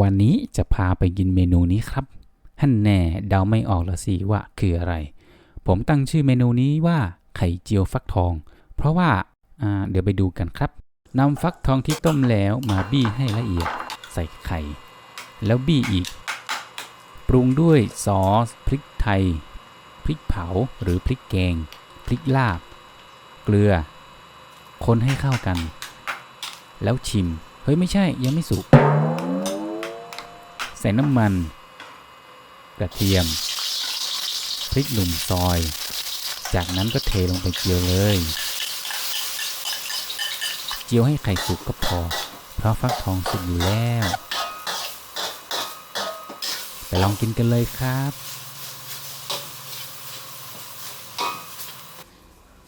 วันนี้จะพาไปกินเมนูนี้ครับฮั่นแน่เดาไม่ออกละสิว่าคืออะไร ผมตั้งชื่อเมนูนี้ว่าไข่เจียวฟักทอง เพราะว่าอ่าเดี๋ยวไปดูกันครับนำฟักทองที่ต้มแล้วมาบี้ให้ละเอียด ใส่ไข่ แล้วบี้อีก ปรุงด้วยซอสพริกไทย พริกเผาหรือพริกแกง พริกลาบ เกลือ คนให้เข้ากัน แล้วชิม เฮ้ยไม่ใช่ยังไม่สุก ใส่น้ำมัน กระเทียม พริกหนุ่มซอย จากนั้นก็เทลงไปเจียวเลย เจียวให้ไข่สุกก็พอ เพราะฟักทองสุกอยู่แล้วไปลองกินกันเลยครับ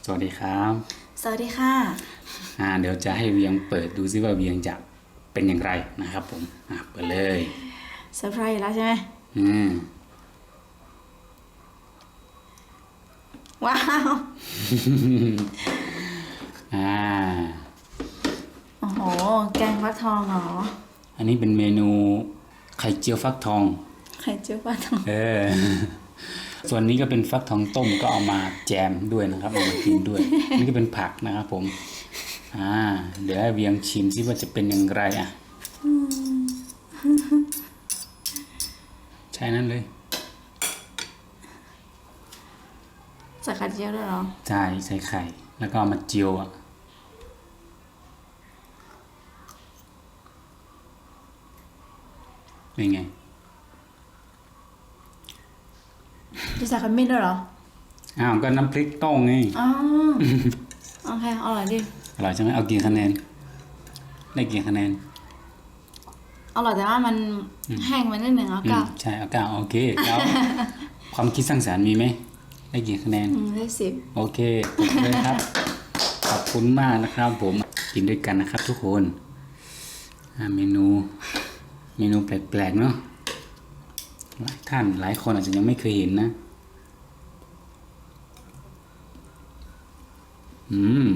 สวัสดีครับ สวัสดีค่ะ อ่า เดี๋ยวจะให้เวียงเปิดดูซิว่าเวียงจะเป็นอย่างไรนะครับผม อ่าเปิดเลย เซอร์ไพรส์แล้วใช่ไหมอืมว้าวอ่าโอ้โห แกงฟักทองเหรอ อันนี้เป็นเมนูไข่เจียวฟักทอง ไข่เจียวฟักทอง เออ ส่วนนี้ก็เป็นฟักทองต้มก็เอามาแจมด้วยนะครับเอามากินด้วย นี่ก็เป็นผักนะครับผม อ่า เดี๋ยวให้เวียงชิมซิว่าจะเป็นอย่างไรอะ ใช่นั่นเลย ใส่ไข่เจียวด้วยเหรอ ใช่ใส่ไข่ แล้วก็เอามาเจียวอะ เป็นไง จะใส่ขมิ้นด้วยเหรอ อ้าว ก็น้ำพริกต้งไง อ๋อ โอเค อร่อยดิ อร่อยใช่ไหมเอากี่คะแนน ได้กี่คะแนน อร่อยแต่ว่ามันแห้งไปนิดหนึ่งแล้วอืก็มใช่เอาเก้าโอเคแล้วความคิดสร้างสรรค์มีไหมได้กี่คะแนนอืมได้สิบโอเคตบเลยครับ ขอบคุณมากนะครับ ผมกินด้วยกันนะครับ ทุกคนอ่าเมนูเมนูแปลกๆเนาะหลายท่านหลายคนอาจจะยังไม่เคยเห็นนะ อืม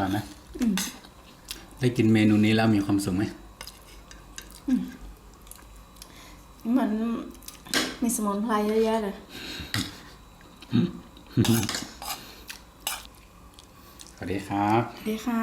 ร่อยไหมได้กินเมนูนี้แล้วมีความสุขไหมเหมือนมีสมุนไพรเยอะแยะเลยสวัสดีครับ สวัสดีค่ะ